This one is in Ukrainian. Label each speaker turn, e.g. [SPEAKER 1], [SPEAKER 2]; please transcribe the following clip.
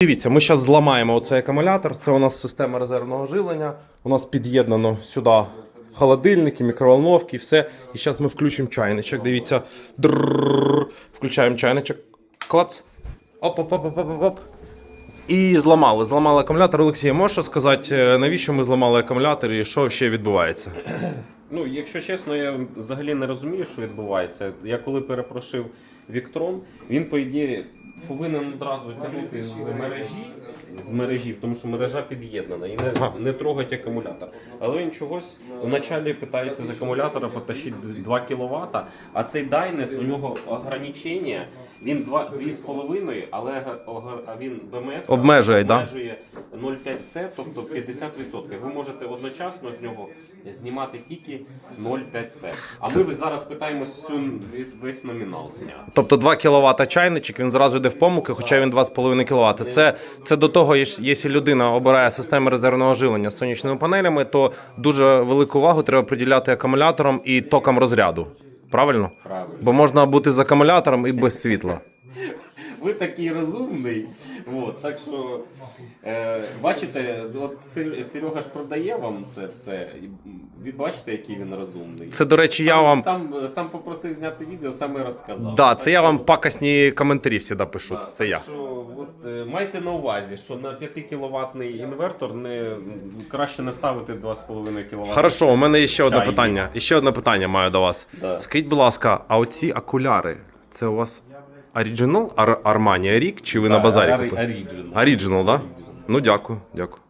[SPEAKER 1] Дивіться, ми зараз зламаємо оцей акумулятор. Це у нас система резервного живлення. У нас під'єднано сюди холодильники, мікроволновки, все. І зараз ми включимо чайничок. Дивіться. Дрррррр. Включаємо чайничок. Клац. Оп, оп, оп, оп, оп, оп. І зламали. Зламали акумулятор. Олексій, можеш сказати, е, навіщо ми зламали акумулятор і що ще відбувається?
[SPEAKER 2] Ну, якщо чесно, я взагалі не розумію, що відбувається. Я коли перепрошив Віктрон, він, по ідеї, повинен одразу тягнути з мережі, з мережі, тому що мережа під'єднана і не, не трогать акумулятор. Але він чогось вначалі питається з акумулятора потащити 2 кВт, а цей Дайнес, у нього ограничення, він 2, 2,5, але він БМС
[SPEAKER 1] Обмежує, да?
[SPEAKER 2] обмежує 0,5С, тобто 50%. Ви можете одночасно з нього знімати тільки 0,5С. А ми зараз питаємось всю весь, номінал зняти.
[SPEAKER 1] Тобто 2 кВт чайничок, він зразу йде в помилки, хоча він 2,5 кВт. Це, це до того, якщо людина обирає систему резервного живлення з сонячними панелями, то дуже велику увагу треба приділяти акумуляторам і токам розряду. Правильно?
[SPEAKER 2] Правильно.
[SPEAKER 1] Бо можна бути з акумулятором і без світла.
[SPEAKER 2] Ви такий розумний. От, так що, е, бачите, от Сер- Серега ж продає вам це все. Ви бачите, який він розумний.
[SPEAKER 1] Це, до речі, я вам.
[SPEAKER 2] сам, сам попросив зняти відео, сам і розказав.
[SPEAKER 1] Да,
[SPEAKER 2] Так
[SPEAKER 1] це я
[SPEAKER 2] що-
[SPEAKER 1] вам пакосні коментарі завжди пишу.
[SPEAKER 2] Так,
[SPEAKER 1] Це я.
[SPEAKER 2] Що, от, е, майте на увазі, що на 5 кВт інвертор не, краще не ставити 2,5 кВт.
[SPEAKER 1] Хорошо, у мене є ще одне питання. І ще одне питання маю до вас.
[SPEAKER 2] Да.
[SPEAKER 1] Скажіть, будь ласка, а оці окуляри, це у вас Ar- Armani Рік, чи ви на базарі купили?
[SPEAKER 2] Оріджин.
[SPEAKER 1] Оріджинал, да? Ну дякую, дякую.